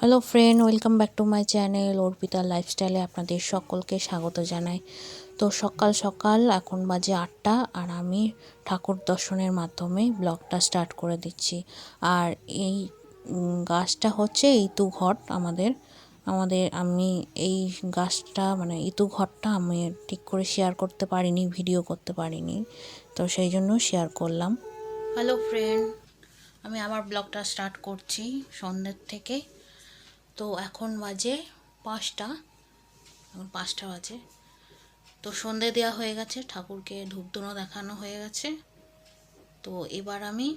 Hello friend welcome back to my channel Arpita লাইফস্টাইলে আপনাদের সকলকে স্বাগত জানাই। তো সকাল সকাল, এখন বাজে আটটা, আর আমি ঠাকুর দর্শনের মাধ্যমে ব্লগটা স্টার্ট করে দিচ্ছি। আর এই গাছটা হচ্ছে ইতু ঘট আমাদের। আমাদের, আমি এই গাছটা মানে ইতু ঘরটা আমি ঠিক করে শেয়ার করতে পারিনি ভিডিও করতে পারিনি। তো সেই জন্য শেয়ার করলাম। হ্যালো ফ্রেন্ড আমি আমার ব্লগটা স্টার্ট করছি সন্ধ্যের থেকে। তো এখন বাজে পাঁচটা, এখন পাঁচটা বাজে। তো সন্ধে দেওয়া হয়ে গেছে, ঠাকুরকে ধূপধুনো দেখানো হয়ে গেছে। তো এবার আমি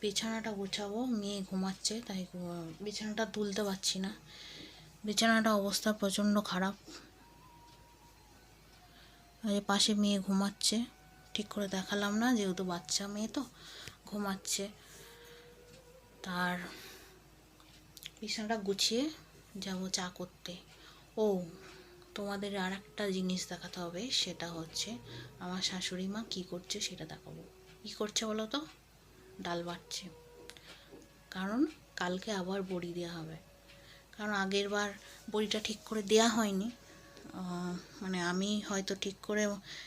বিছানাটা গুছাবো, মেয়ে ঘুমাচ্ছে, তাই বিছানাটা তুলতে পারছি না। বিছানাটা অবস্থা প্রচণ্ড খারাপ। পাশে মেয়ে ঘুমাচ্ছে, ঠিক করে দেখালাম না, যেহেতু বাচ্চা মেয়ে তো, ঘুমাচ্ছে। তার বিছানাটা গুছিয়ে যাব চা করতে। ও, তোমাদের আর একটা জিনিস দেখাতে হবে, সেটা হচ্ছে আমার শাশুড়ি মা কী করছে সেটা দেখাবো। কী করছে বলো তো? ডাল বাটছে। কারণ কালকে আবার বড়ি দেওয়া হবে। কারণ আগের বার বড়িটা ঠিক করে দেয়া হয়নি। মানে আমি হয়তো ঠিক করে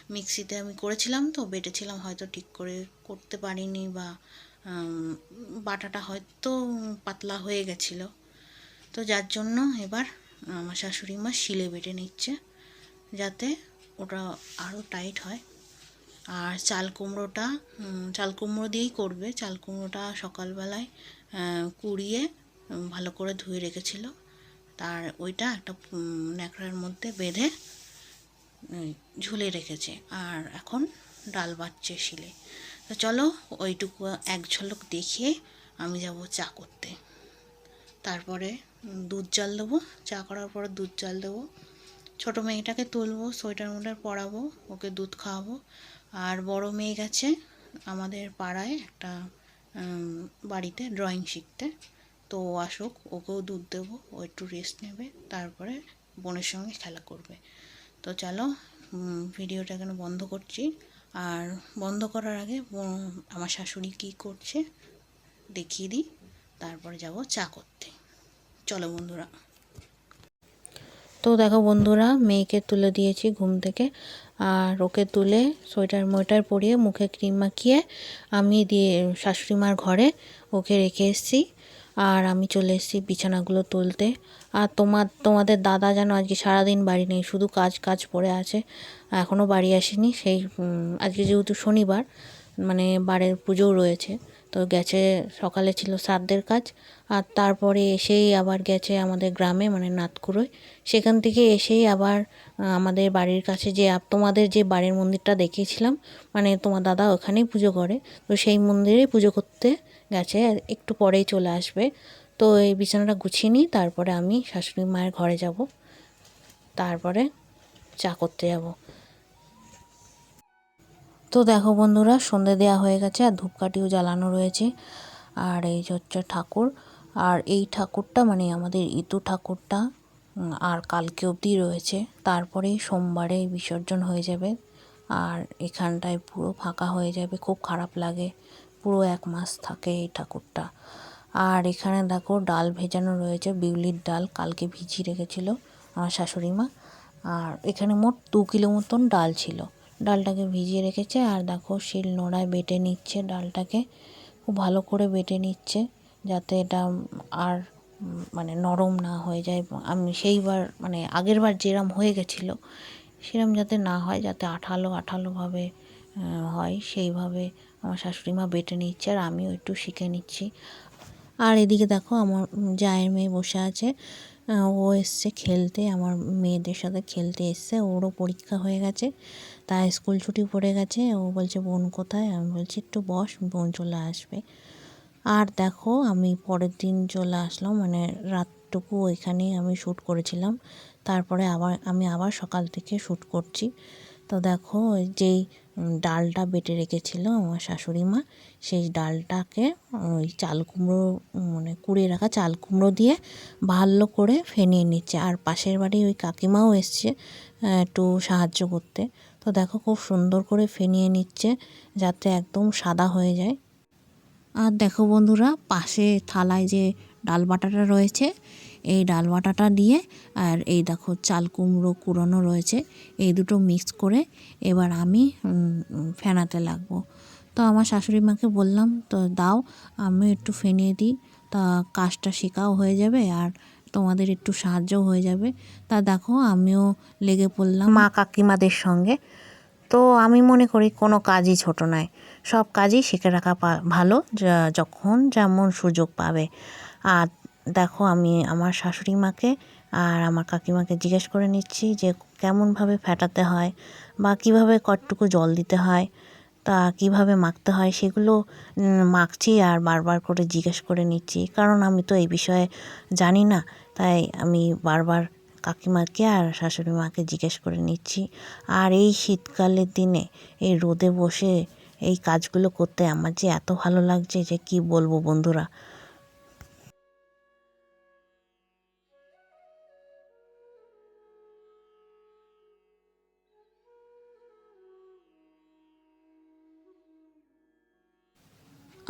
মিক্সিতে আমি করেছিলাম তো, বেটেছিলাম, হয়তো ঠিক করে করতে পারিনি বা বাটাটা হয়তো পাতলা হয়ে গেছিল। তো যার জন্য এবার আমার শাশুড়ি মা শিলে বেটে নিচ্ছে, যাতে ওটা আরও টাইট হয়। আর চাল কুমড়োটা চাল কুমড়ো দিয়েই করবে। চাল কুমড়োটা সকালবেলায় কুড়িয়ে ভালো করে ধুয়ে রেখেছিল। তার ওইটা একটা ন্যাকড়ার মধ্যে বেঁধে ঝুলে রেখেছে। আর এখন ডাল বাচ্ছে শিলে। তো চলো, ওইটুকু এক ঝলক দেখিয়ে আমি যাব চা করতে। তারপরে দুধ জাল দেবো, চা করার পর দুধ জাল দেবো। ছোটো মেয়েটাকে তুলবো, সোয়েটার মোটার পরাবো, ওকে দুধ খাওয়াবো। আর বড় মেয়ে গেছে আমাদের পাড়ায় একটা বাড়িতে ড্রয়িং শিখতে। তো ও আসুক, ওকেও দুধ দেবো, ও একটু রেস্ট নেবে, তারপরে বোনের সঙ্গে খেলা করবে। তো চলো ভিডিওটা এখানে বন্ধ করছি। আর বন্ধ করার আগে আমার শাশুড়ি কী করছে, দেখিয়ে দিই। তারপরে যাব চা করতে। চলো বন্ধুরা। তো দেখো বন্ধুরা, মেয়েকে তুলে দিয়েছি ঘুম থেকে। আর ওকে তুলে সোয়েটার মোয়েটার পরিয়ে, মুখে ক্রিম মাখিয়ে আমি দিয়ে, শাশুড়ি মার ঘরে ওকে রেখে এসেছি। আর আমি চলে এসেছি বিছানাগুলো তুলতে। আর তোমার তোমাদের দাদা যেন আজকে সারাদিন বাড়ি নেই, শুধু কাজ কাজ পড়ে আছে। এখনও বাড়ি আসেনি, সেই আজকে যেহেতু শনিবার মানে বারের পুজোও রয়েছে। তো গেছে, সকালে ছিল শ্রাদ্ধের কাজ। আর তারপরে এসেই আবার গেছে আমাদের গ্রামে মানে নাতকুড়োয়। সেখান থেকে এসেই আবার আমাদের বাড়ির কাছে যে তোমাদের যে বাড়ির মন্দিরটা দেখিয়েছিলাম মানে তোমার দাদা ওখানেই পুজো করে। তো সেই মন্দিরেই পুজো করতে গেছে একটু পরেই চলে আসবে। তো এই বিছানাটা গুছিয়ে নিই তারপরে আমি শাশুড়ি মায়ের ঘরে যাব। তারপরে চা করতে যাব। তো দেখো বন্ধুরা, সন্ধে দেওয়া হয়ে গেছে আর ধূপকাঠিও জ্বালানো রয়েছে। আর এই হচ্ছে ঠাকুর, আর এই ঠাকুরটা মানে আমাদের ইতু ঠাকুরটা আর কালকে অবধি রয়েছে। তারপরেই সোমবারে বিসর্জন হয়ে যাবে আর এখানটায় পুরো ফাঁকা হয়ে যাবে, খুব খারাপ লাগে। পুরো এক মাস থাকে এই ঠাকুরটা। আর এখানে দেখো ডাল ভেজানো রয়েছে, বিউলির ডাল কালকে ভিজিয়ে রেখেছিল আমার শাশুড়ি মা আর এখানে মোট দু কিলো মতন ডাল ছিল। ডালটাকে ভিজিয়ে রেখেছে আর দেখো শিল নোড়ায় বেটে নিচ্ছে ডালটাকে। খুব ভালো করে বেটে নিচ্ছে যাতে এটা আর মানে নরম না হয়ে যায়। আমি সেইবার মানে আগের বার যেরম হয়ে গেছিল, সেরম যাতে না হয়, যাতে আঠালো আঠালোভাবে হয়, সেইভাবে আমার শাশুড়ি মা বেটে নিচ্ছে আর আমিও একটু শিখে নিচ্ছি। আর এদিকে দেখো আমার জায়ের মেয়ে বসে আছে। ও এসছে খেলতে, আমার মেয়েদের সাথে খেলতে এসছে, ওরও পরীক্ষা হয়ে গেছে তাই স্কুল ছুটি পড়ে গেছে, ও বলছে, বোন কোথায়? আমি বলছি, একটু বস, বোন চলে আসবে। আর দেখো, আমি পরের দিন চলে আসলাম মানে রাতটুকু ওইখানেই আমি শ্যুট করেছিলাম, তারপরে আবার, আমি আবার সকাল থেকে শ্যুট করছি। তো দেখো যেই ডালটা বেটে রেখেছিল আমার শাশুড়ি মা। সেই ডালটাকে ওই চাল কুমড়ো মানে কুড়িয়ে রাখা চাল কুমড়ো দিয়ে ভালো করে ফেনিয়ে নিচ্ছে। আর পাশের বাড়ি ওই কাকিমাও এসছে একটু সাহায্য করতে। তো দেখো খুব সুন্দর করে ফেনিয়ে নিচ্ছে, যাতে একদম সাদা হয়ে যায়। আর দেখো বন্ধুরা, পাশে থালায় যে ডাল বাটাটা রয়েছে এই ডাল বাটাটা দিয়ে আর এই দেখো চাল কুমড়ো কুড়োনো রয়েছে, এই দুটো মিক্স করে এবার আমি ফেনাতে লাগবো। তো আমার শাশুড়ি মাকে বললাম, তো দাও আমি একটু ফেনিয়ে দিই। তা কাজটা শেখাও হয়ে যাবে আর তোমাদের একটু সাহায্যও হয়ে যাবে। তা দেখো আমিও লেগে পড়লাম। মা কাকিমাদের সঙ্গে। তো আমি মনে করি কোনো কাজই ছোট নয়, সব কাজই শিখে রাখা ভালো যখন যেমন সুযোগ পাবে। আর দেখো, আমি আমার শাশুড়ি মাকে আর আমার কাকিমাকে জিজ্ঞেস করে নিচ্ছি যে কেমনভাবে ফেটাতে হয় বা কীভাবে কতটুকু জল দিতে হয়, তা কীভাবে মাখতে হয় সেগুলো মাখছি আর বারবার করে জিজ্ঞেস করে নিচ্ছি। কারণ আমি তো এই বিষয়ে জানি না, তাই আমি বারবার কাকিমাকে আর শাশুড়ি মাকে জিজ্ঞেস করে নিচ্ছি। আর এই শীতকালের দিনে এই রোদে বসে এই কাজগুলো করতে আমার যে এত ভালো লাগছে যে কি বলব বন্ধুরা।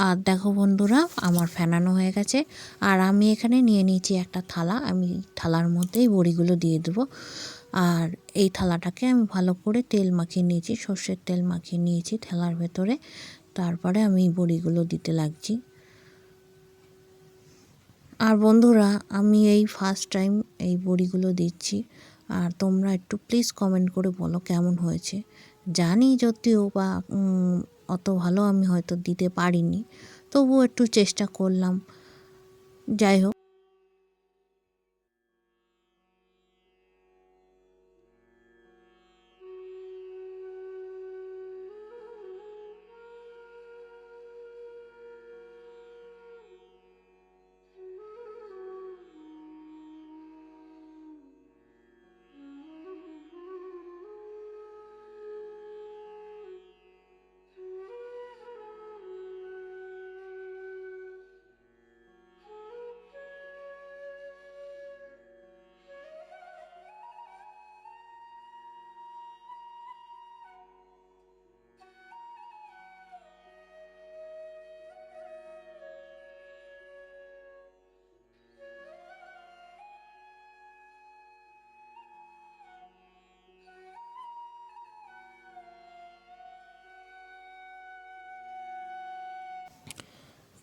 আর দেখো বন্ধুরা, আমার ফেনানো হয়ে গেছে। আর আমি এখানে নিয়ে নিয়েছি একটা থালা। আমি থালার মধ্যেই বড়িগুলো দিয়ে দেবো। আর এই থালাটাকে আমি ভালো করে তেল মাখিয়ে নিয়েছি, সর্ষের তেল মাখিয়ে নিয়েছি থালার ভেতরে। তারপরে আমি বড়িগুলো দিতে লাগছি। আর বন্ধুরা, আমি এই ফার্স্ট টাইম এই বড়িগুলো দিচ্ছি। আর তোমরা একটু প্লিজ কমেন্ট করে বলো কেমন হয়েছে। জানি যদিও বা অত ভালো আমি হয়তো দিতে পারিনি। তবুও একটু চেষ্টা করলাম। যাই হোক।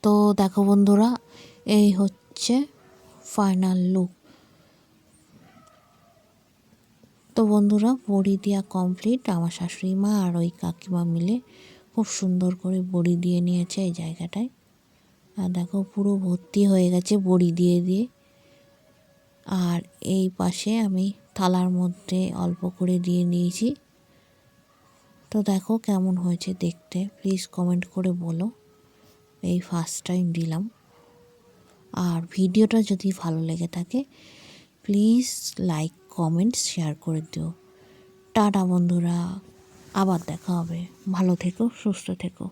তো দেখো বন্ধুরা, এই হচ্ছে ফাইনাল লুক তো বন্ধুরা, বড়ি দেওয়া কমপ্লিট আমার শাশুড়ি মা আর ওই কাকিমা মিলে খুব সুন্দর করে বড়ি দিয়ে নিয়েছে এই জায়গাটায়। আর দেখো, পুরো ভর্তি হয়ে গেছে বড়ি দিয়ে দিয়ে। আর এই পাশে আমি থালার মধ্যে অল্প করে দিয়ে নিয়েছি। তো দেখো কেমন হয়েছে দেখতে। প্লিজ কমেন্ট করে বলো। এই ফার্স্ট টাইম দিলাম। আর ভিডিওটা যদি ভালো লেগে থাকে প্লিজ লাইক কমেন্ট শেয়ার করে দিও। টাটা বন্ধুরা, আবার দেখা হবে। ভালো থেকো, সুস্থ থেকো।